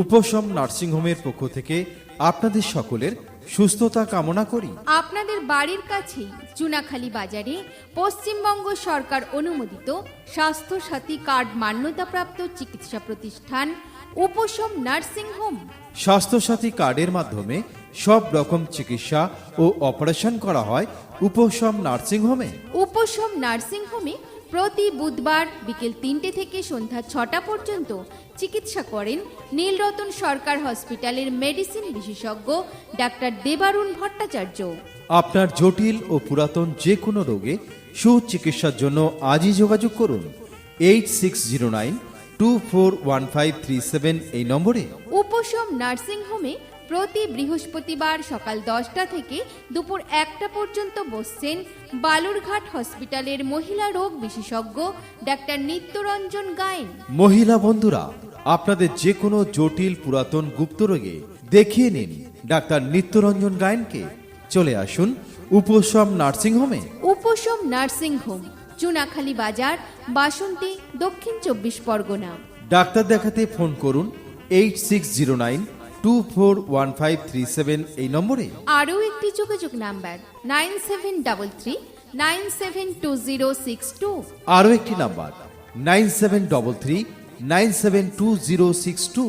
উপশম নার্সিংহোমের পক্ষ থেকে আপনাদের সকলের সুস্থতা কামনা করি। আপনাদের বাড়ির কাছেই চুনাখালী বাজারে পশ্চিমবঙ্গ সরকার অনুমোদিত স্বাস্থ্য সাথী কার্ড মান্যতাপ্রাপ্ত চিকিৎসা প্রতিষ্ঠান উপশম নার্সিং হোম। স্বাস্থ্যসাথী কার্ডের মাধ্যমে সব রকম চিকিৎসা ও অপারেশন করা হয় উপশম নার্সিংহোমে। উপশম নার্সিং হোমে প্রতি বুধবার বিকেল তিনটে থেকে সন্ধ্যা ছটা পর্যন্ত চিকিৎসা করেন নীলরতন সরকার হসপিটালের মেডিসিন বিশেষজ্ঞ ডাক্তার দেবারুণ ভট্টাচার্য। আপনার জটিল ও পুরাতন যে কোনো রোগে সুচিকিৎসার জন্য আজই যোগাযোগ করুন eight six zero nine two four one five three seven এই নম্বরে। উপশম নার্সিং হোমে প্রতি বৃহস্পতিবার সকাল দশটা থেকে দুপুর একটা পর্যন্ত বসছেন বালুরঘাট হসপিটালের মহিলা রোগ বিশেষজ্ঞ ডাক্তার নিত্যরঞ্জন গায়েন। মহিলা বন্ধুরা আপনাদের যে কোনো জটিল পুরাতন গুপ্ত রোগে দেখিয়ে নিন ডাক্তার নিত্যরঞ্জন গায়েনকে। চলে আসুন উপশম নার্সিংহোমে উপশম নার্সিং হোম চুনাখালী বাজার বাসন্তী দক্ষিণ চব্বিশ পরগনা। ডাক্তার দেখাতে ফোন করুন eight six zero nine two four one five three seven এই নম্বরে। আরও একটি যোগাযোগ number nine seven double three nine seven two zero six two আরও একটি number nine seven double three nine seven two zero six two